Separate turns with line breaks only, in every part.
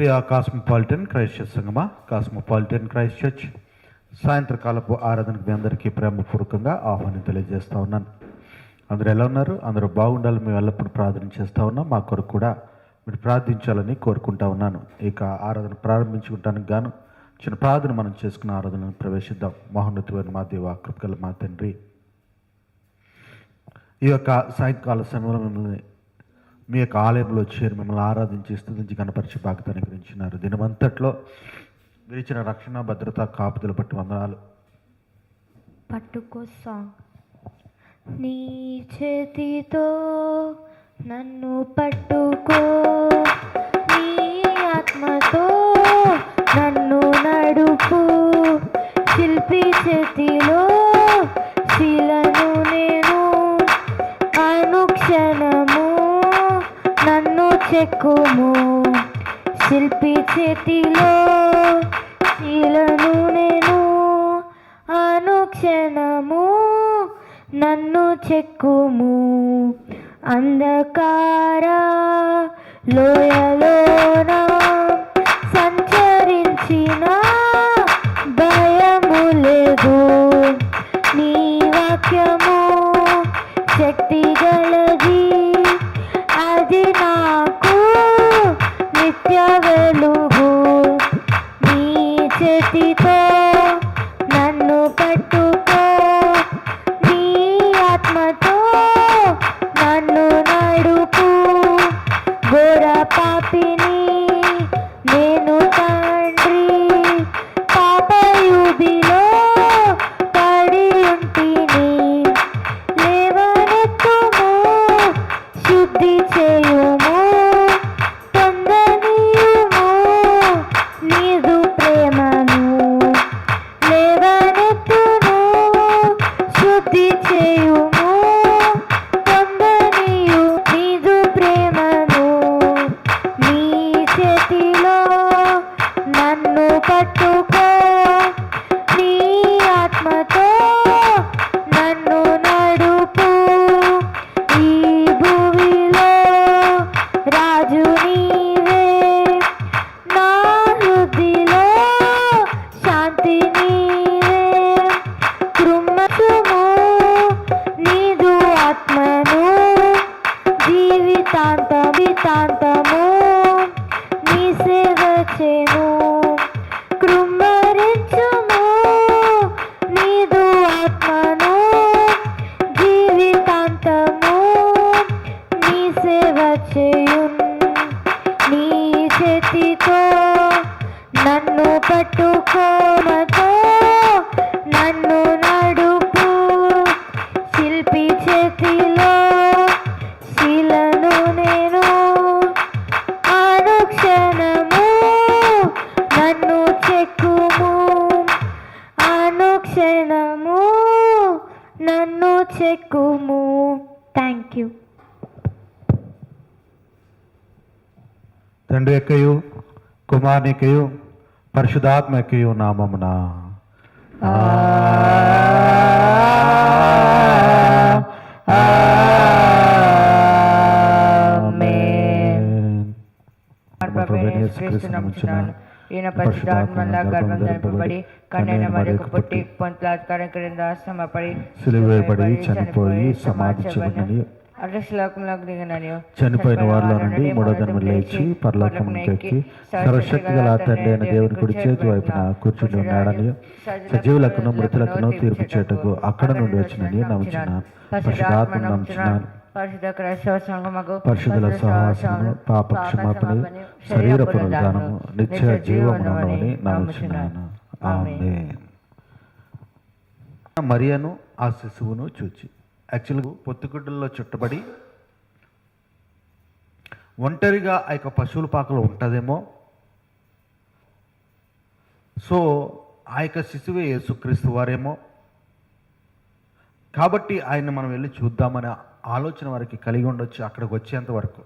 ప్రియ cosmopolitan Christ church సంగమా cosmopolitan Christ church. సాయంత్రకాలపు ఆరాధనకు మీ అందరికీ ప్రేమపూర్వకంగా ఆహ్వానం తెలియజేస్తూ ఉన్నాను. అందరూ ఎలా ఉన్నారు? అందరూ బాగుండాలని మేము ఎల్లప్పుడూ ప్రార్థన చేస్తూ ఉన్నాం. మా కొరకు కూడా మీరు ప్రార్థించాలని కోరుకుంటా ఉన్నాను. ఇక ఆరాధన ప్రారంభించుకుంటానికి గాను చిన్న ప్రార్థన మనం చేసుకున్న ఆరాధనను ప్రవేశిద్దాం. మహోన్నతమైన మా దేవ కృపకల మా తండ్రి. ఈ యొక్క సాయంకాల సమయంలో మిమ్మల్ని మీ యొక్క ఆలయంలో వచ్చారు మిమ్మల్ని ఆరాధించి స్థుతించి కనపరిచి బాధ్యతను గురించినారు దినమంతట్లో మీరు రక్షణ భద్రత కాపుదల పట్టు వందనాలు.
పట్టుకో సాంగ్. నీ చేతితో నన్ను పట్టుకో. నీ ఆత్మతో నన్ను నడుపు. శిల్పి చేతి చెక్కుము శిల్పి చేతిలో శిలను నేను అనుక్షణము నన్ను చెక్కుము. అంధకార లోయలోనా చేయున్ నీ చేతితో నన్ను పట్టుకోమతో నన్ను నడుపు శిల్పి చేతిలో శిలను నేను అనుక్షణము నన్ను చెక్కుము అనుక్షణము నన్ను చెక్కుము. థ్యాంక్ యూ
తండ్రి యొక్కయు కుమారునికయు పరిశుధాత్మ యొక్కయు నామమున.
ఈయన పరిశుద్ధాత్మల గర్భం ధరింపబడి కన్యన మరొక పుట్టి పొంతలాత్కారం క్రింద శ్రమపడి
సిలువేయబడి చనిపోయి సమాధి
దిగినని
చనిపోయిన వారిలో నుండి మూడో దినము లేచి పరలోకమునికి సర్వశక్తి గల తండ్రి అయిన దేవుని కుడి చేతి వైపున కూర్చుని ఉన్నాడని సజీవులకును మృతులకును తీర్పు చేటకు అక్కడ నుండి వచ్చినని నమ్ముచున్నాను. పరిశుధాత్మ నమ్ముచున్నాను. పరిశుద్ధుల సహవాసమును పాప క్షమాపణ శరీర పునరుద్ధానము నిత్య జీవమునని నమ్ముచున్నాను. ఆమె మరియను ఆ శిశువును చూచి. యాక్చువల్గా పొత్తుగుడ్డల్లో చుట్టబడి ఒంటరిగా ఆ యొక్క పశువుల పాకలో ఉంటుందేమో. సో ఆ యొక్క శిశువే యేసుక్రీస్తు వారేమో. కాబట్టి ఆయన మనం వెళ్ళి చూద్దామనే ఆలోచన వారికి కలిగి ఉండొచ్చు అక్కడికి వచ్చేంత వరకు.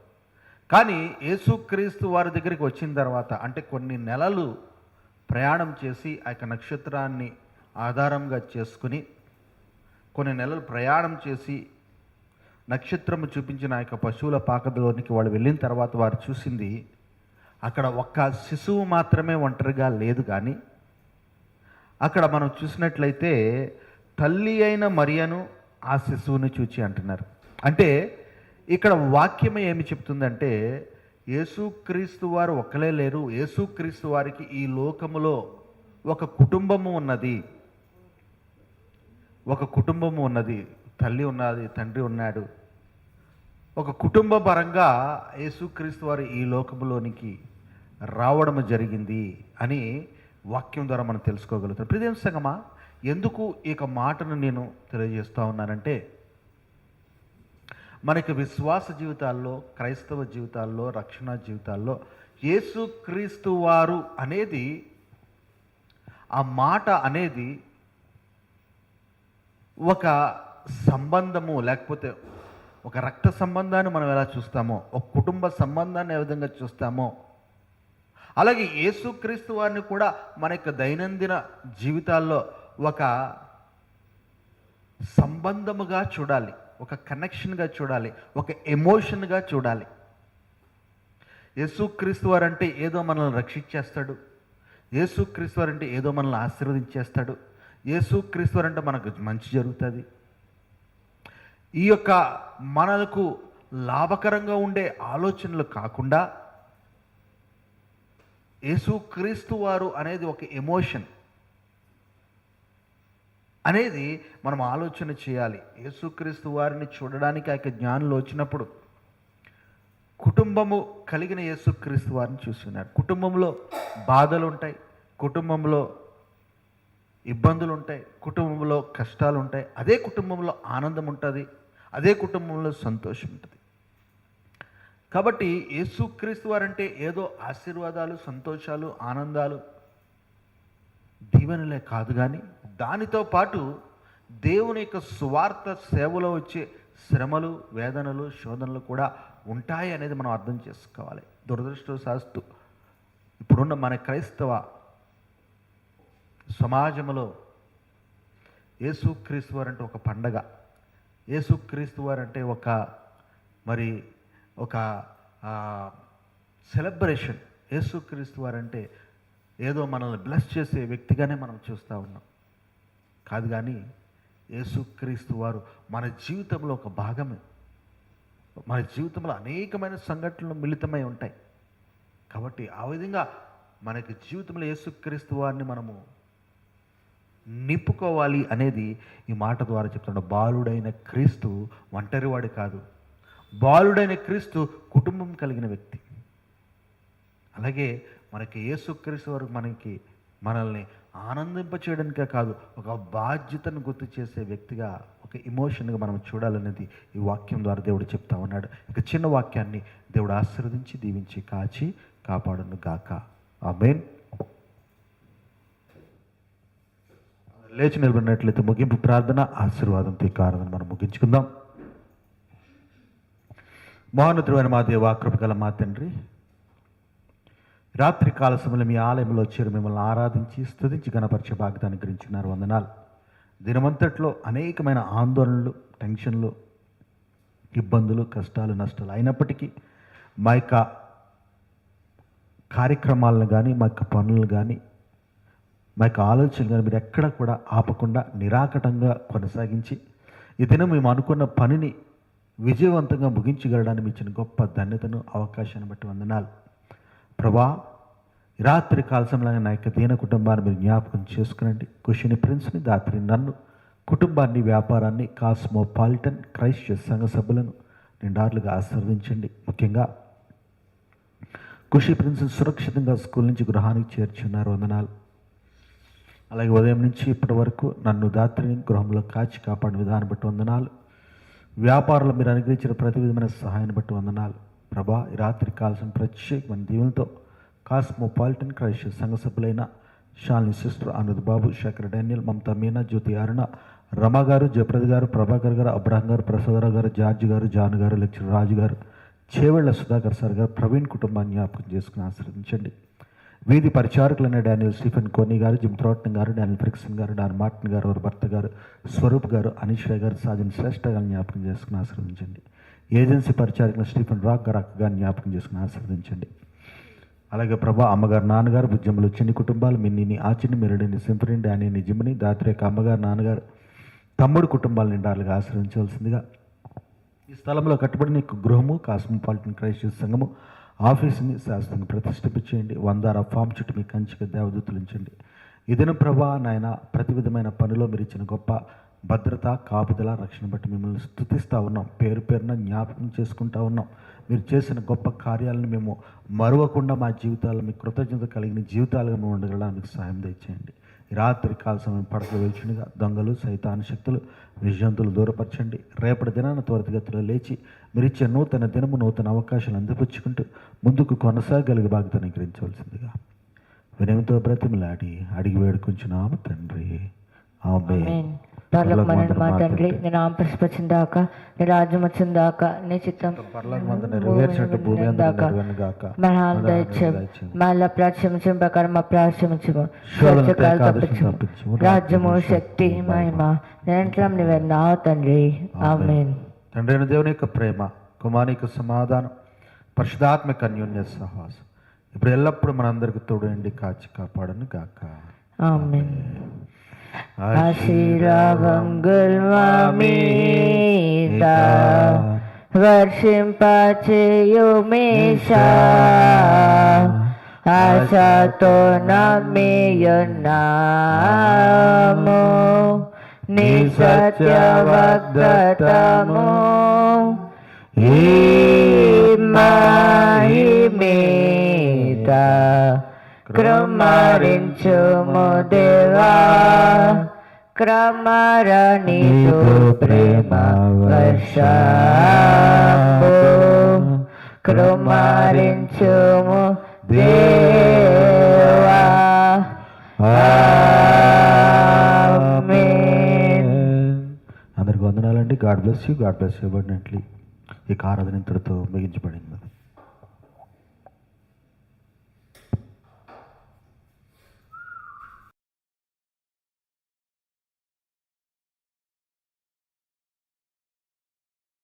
కానీ యేసుక్రీస్తు వారి దగ్గరికి వచ్చిన తర్వాత అంటే కొన్ని నెలలు ప్రయాణం చేసి ఆ యొక్క నక్షత్రాన్ని ఆధారంగా చేసుకుని కొన్ని నెలలు ప్రయాణం చేసి నక్షత్రము చూపించిన ఆ యొక్క పశువుల పాకలోనికి వాళ్ళు వెళ్ళిన తర్వాత వారు చూసింది అక్కడ ఒక్క శిశువు మాత్రమే ఒంటరిగా లేదు కానీ అక్కడ మనం చూసినట్లయితే తల్లి అయిన మరియను ఆ శిశువుని చూచి అంటున్నారు. అంటే ఇక్కడ వాక్యం ఏమి చెప్తుందంటే యేసుక్రీస్తు వారు ఒక్కలే లేరు. యేసుక్రీస్తు వారికి ఈ లోకములో ఒక కుటుంబము ఉన్నది. ఒక కుటుంబము ఉన్నది తల్లి ఉన్నది తండ్రి ఉన్నాడు. ఒక కుటుంబ పరంగా యేసుక్రీస్తు వారు ఈ లోకములోనికి రావడం జరిగింది అని వాక్యం ద్వారా మనం తెలుసుకోగలుగుతాం. ప్రదేశ సంగమా ఎందుకు ఈ యొక్క మాటను నేను తెలియజేస్తూ ఉన్నానంటే మనకి విశ్వాస జీవితాల్లో క్రైస్తవ జీవితాల్లో రక్షణ జీవితాల్లో యేసుక్రీస్తు వారు అనేది ఆ మాట అనేది ఒక సంబంధము లేకపోతే ఒక రక్త సంబంధాన్ని మనం ఎలా చూస్తామో ఒక కుటుంబ సంబంధాన్ని ఏ విధంగా చూస్తామో అలాగే యేసుక్రీస్తు వారిని కూడా మన యొక్క దైనందిన జీవితాల్లో ఒక సంబంధముగా చూడాలి ఒక కనెక్షన్గా చూడాలి ఒక ఎమోషన్గా చూడాలి. యేసుక్రీస్తు వారంటే ఏదో మనల్ని రక్షించేస్తాడు యేసుక్రీస్తు వారంటే ఏదో మనల్ని ఆశీర్వదించేస్తాడు. యేసుక్రీస్తు అంటే మనకు మంచి జరుగుతుంది. ఈ యొక్క మనకు లాభకరంగా ఉండే ఆలోచనలు కాకుండా యేసుక్రీస్తు వారు అనేది ఒక ఎమోషన్. అనేది మనం ఆలోచన చేయాలి. యేసుక్రీస్తు వారిని చూడడానికి ఆ యొక్క జ్ఞానులు వచ్చినప్పుడు కుటుంబము కలిగిన యేసుక్రీస్తు వారిని చూస్తున్నారు కుటుంబంలో బాధలు ఉంటాయి కుటుంబంలో ఇబ్బందులు ఉంటాయి కుటుంబంలో కష్టాలు ఉంటాయి అదే కుటుంబంలో ఆనందం ఉంటుంది అదే కుటుంబంలో సంతోషం ఉంటుంది కాబట్టి యేసుక్రీస్తు వారంటే ఏదో ఆశీర్వాదాలు సంతోషాలు ఆనందాలు దీవెనలే కాదు కానీ దానితో పాటు దేవుని యొక్క సువార్త సేవలో వచ్చే శ్రమలు వేదనలు శోధనలు కూడా ఉంటాయి అనేది మనం అర్థం చేసుకోవాలి. దురదృష్టవశాస్తు ఇప్పుడున్న మన క్రైస్తవ సమాజంలో యేసుక్రీస్తు వారంటే ఒక పండగ. యేసుక్రీస్తు వారంటే ఒక మరి ఒక సెలబ్రేషన్ యేసుక్రీస్తు వారంటే ఏదో మనల్ని బ్లెస్ చేసే వ్యక్తిగానే మనం చూస్తూ ఉన్నాం. కాదు కానీ యేసుక్రీస్తు వారు మన జీవితంలో ఒక భాగమే. మన జీవితంలో అనేకమైన సంఘటనలు మిళితమై ఉంటాయి. కాబట్టి ఆ విధంగా మనకి జీవితంలో యేసుక్రీస్తు వారిని మనము నింపుకోవాలి అనేది ఈ మాట ద్వారా చెప్తున్నాడు. బాలుడైన క్రీస్తు ఒంటరివాడు కాదు. బాలుడైన క్రీస్తు కుటుంబం కలిగిన వ్యక్తి. అలాగే మనకి యేసుక్రీస్తు వరకు మనకి మనల్ని ఆనందింపచేయడానికే కాదు ఒక బాధ్యతను గుర్తు చేసే వ్యక్తిగా ఒక ఇమోషన్గా మనం చూడాలనేది ఈ వాక్యం ద్వారా దేవుడు చెప్తా ఉన్నాడు. ఇక చిన్న వాక్యాన్ని దేవుడు ఆశీర్వదించి దీవించి కాచి కాపాడును గాక. మెయిన్ లేచి నిలబడినట్లయితే ముగింపు ప్రార్థన ఆశీర్వాదం కారణం మనం ముగించుకుందాం. మౌనద్రువైన మా దేవ కృపగల మా తండ్రి రాత్రి కాల సమయంలో మీ ఆలయంలో వచ్చారు మిమ్మల్ని ఆరాధించి స్తుతించి గణపరిచే భాగ్యాన్ని గురించున్నారు వందనాలు. దినమంతట్లో అనేకమైన ఆందోళనలు టెన్షన్లు ఇబ్బందులు కష్టాలు నష్టాలు అయినప్పటికీ మా యొక్క కార్యక్రమాలను కానీ మా యొక్క పనులను కానీ మా యొక్క ఆలోచనలు కానీ మీరు ఎక్కడ కూడా ఆపకుండా నిరాకటంగా కొనసాగించి ఈ దినం మేము అనుకున్న పనిని విజయవంతంగా ముగించగలడానికి ఇచ్చిన గొప్ప ధన్యతను అవకాశాన్ని బట్టి వందనాలు. ప్రభా రాత్రి కాలసంలో నా యొక్క దీన కుటుంబాన్ని మీరు జ్ఞాపకం చేసుకునండి. కుషిని ప్రిన్స్ని దాత్రి నన్ను కుటుంబాన్ని వ్యాపారాన్ని కాస్మోపాలిటన్ క్రైస్ట్ సంఘ సభ్యులను నిండార్లుగా ఆశీర్వదించండి. ముఖ్యంగా కుషి ప్రిన్స్ సురక్షితంగా స్కూల్ నుంచి గృహానికి చేర్చున్నారు. వందనాలు. అలాగే ఉదయం నుంచి ఇప్పటి వరకు నన్ను దాత్రిని గృహంలో కాచి కాపాడిన విధానం బట్టి వందనాలు. వ్యాపారంలో మీరు అనుగ్రహించిన ప్రతి విధమైన సహాయాన్ని బట్టి వందనాలు. ప్రభా రాత్రి కాల్సిన ప్రత్యేకమైన దీవులతో కాస్మోపాలిటన్ క్రైస్ట్ సంఘ సభ్యులైన షాలిని సిస్టర్ అనుద్ బాబు శేఖర్ డానియల్ మమతా మీనా జ్యోతి అరుణ రమ గారు జయప్రద గారు ప్రభాకర్ గారు అబ్రహం గారు ప్రసాదరావు గారు జార్జ్ గారు జాన్ గారు లెక్చర్ రాజు గారు చేవెళ్ళ సుధాకర్ సార్ గారు ప్రవీణ్ కుటుంబాన్ని జ్ఞాపకం చేసుకుని ఆశ్రదించండి వీధి పరిచారకులైన డానియల్ స్టీఫెన్ కోనీ గారు జిమ్ థ్రోటన్ గారు డానియల్ ఫ్రిక్సన్ గారు డాన్ మార్టిన్ గారు వారి భర్త గారు స్వరూప్ గారు అనీష్ రాయ్ గారు సాజన్ శ్రేష్ఠ గారిని జ్ఞాపకం చేసుకుని ఆశీర్వదించండి. ఏజెన్సీ పరిచారకులు స్టీఫెన్ రాక్ గారు అక్క గారిని జ్ఞాపకం చేసుకుని ఆశీర్వదించండి. అలాగే ప్రభా అమ్మగారు నాన్నగారు భుజ్యములు చిన్ని కుటుంబాలు మిన్నిని ఆచిని మెరుడిని సింఫరిని డానిని జిమ్ని దాత్రేక అమ్మగారు నాన్నగారు తమ్ముడు కుటుంబాలు నిండాలుగా ఆశ్రయించవలసిందిగా ఈ స్థలంలో కట్టుబడిన గృహము కాస్మోపాలిటన్ క్రైస్ట్ సంఘము ఆఫీస్ని శాస్త్రంగా ప్రతిష్ఠించేయండి వందార ఫామ్ చుట్టూ మీ కంచిక దేవదూతులుంచండి ఇదిన ప్రభా నాయన ప్రతి విధమైన పనిలో మీరు ఇచ్చిన గొప్ప భద్రత కాపుదల రక్షణ బట్టి మిమ్మల్ని స్థుతిస్తూ ఉన్నాం. పేరు పేరున జ్ఞాపకం చేసుకుంటా ఉన్నాం. మీరు చేసిన గొప్ప కార్యాలను మేము మరవకుండా మా జీవితాల్లో మీ కృతజ్ఞత కలిగిన జీవితాలుగా మేము ఉండగలడానికి సాయం దయచేయండి. రాత్రి కాల సమయం పడక వెలిచిండగా దొంగలు సైతాన శక్తులు విజయంతులు దూరపరచండి. రేపటి దినాన త్వరితగతిలో లేచి మీరిచ్చే నూతన దినము నూతన అవకాశాలు అందిపుచ్చుకుంటూ ముందుకు కొనసాగలిగే బాధ్యత గ్రహించవలసిందిగా వినయంతో బ్రతిమలాడి అడిగి వేడుకుంటున్నాము తండ్రి. ఆమె
ఆమేన్. పరలోకమందున్న మా తండ్రి నీ నామం పుష్పించిందాక నీ రాజ్యం వచ్చిందాక నీ చిత్తం. మహాన్ దయచేయం మళ్ళా ప్రాచ్యమించిన ప్రకారం మా శోధకాలు తప్పించము.
తప్పించుము.
రాజ్యము శక్తి మహిమ. నిరంతరం నువ్వే నా తండ్రి. ఆమేన్.
తండ్రి దేవుని యొక్క ప్రేమ కుమారి యొక్క సమాధానం పరిశుధాత్మక అన్యోన్య సహవాసం ఇప్పుడు ఎల్లప్పుడూ మనందరికి తోడండి కాచి కాపాడను గాక.
ఆమేన్. ఆశీర్వాదంగుల్ మా మీద వర్షింపచేయుమేషా ఆశతో నమ్మియున్నాము నీ సత్యవగ్రతము ఈ మహిమేత క్రమరించుము దేవా. క్రమరణి ప్రేమ వర్ష. క్రమరించుము దేవా.
అందరికి వందనాలండి. God bless you. God bless you ఈ ఆరాధన ఇంతటితో ముగించబడింది.